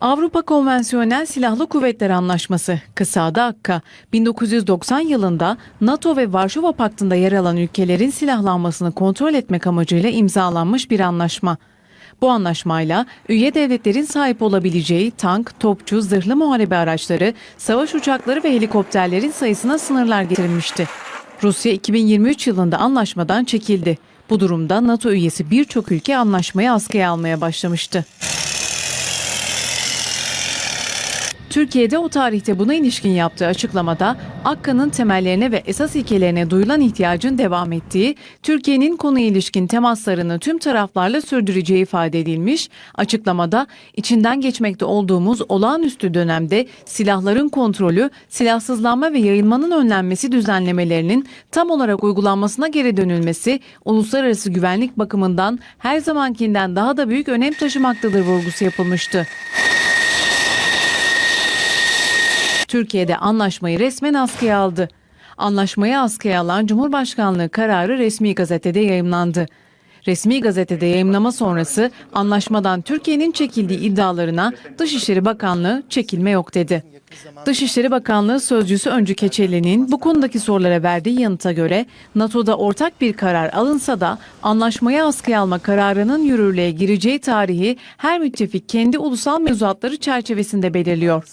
Avrupa Konvansiyonel Silahlı Kuvvetler Anlaşması, kısa adı akka, 1990 yılında NATO ve Varşova Paktı'nda yer alan ülkelerin silahlanmasını kontrol etmek amacıyla imzalanmış bir anlaşma. Bu anlaşmayla üye devletlerin sahip olabileceği tank, topçu, zırhlı muharebe araçları, savaş uçakları ve helikopterlerin sayısına sınırlar getirilmişti. Rusya 2023 yılında anlaşmadan çekildi. Bu durumda NATO üyesi birçok ülke anlaşmayı askıya almaya başlamıştı. Türkiye'de o tarihte buna ilişkin yaptığı açıklamada Akka'nın temellerine ve esas ilkelerine duyulan ihtiyacın devam ettiği, Türkiye'nin konuya ilişkin temaslarını tüm taraflarla sürdüreceği ifade edilmiş. Açıklamada içinden geçmekte olduğumuz olağanüstü dönemde silahların kontrolü, silahsızlanma ve yayılmanın önlenmesi düzenlemelerinin tam olarak uygulanmasına geri dönülmesi uluslararası güvenlik bakımından her zamankinden daha da büyük önem taşımaktadır vurgusu yapılmıştı. Türkiye'de anlaşmayı resmen askıya aldı. Anlaşmayı askıya alan Cumhurbaşkanlığı kararı resmi gazetede yayımlandı. Resmi gazetede yayımlama sonrası anlaşmadan Türkiye'nin çekildiği iddialarına Dışişleri Bakanlığı çekilme yok dedi. Dışişleri Bakanlığı sözcüsü Öncü Keçeli'nin bu konudaki sorulara verdiği yanıta göre NATO'da ortak bir karar alınsa da anlaşmayı askıya alma kararının yürürlüğe gireceği tarihi her müttefik kendi ulusal mevzuatları çerçevesinde belirliyor.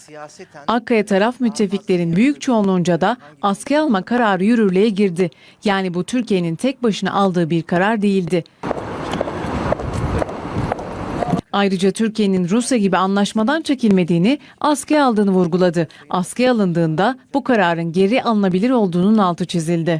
Akkaya taraf müttefiklerin büyük çoğunluğunca da askıya alma kararı yürürlüğe girdi. Yani bu Türkiye'nin tek başına aldığı bir karar değildi. Ayrıca Türkiye'nin Rusya gibi anlaşmadan çekilmediğini, askıya aldığını vurguladı. Askıya alındığında bu kararın geri alınabilir olduğunun altı çizildi.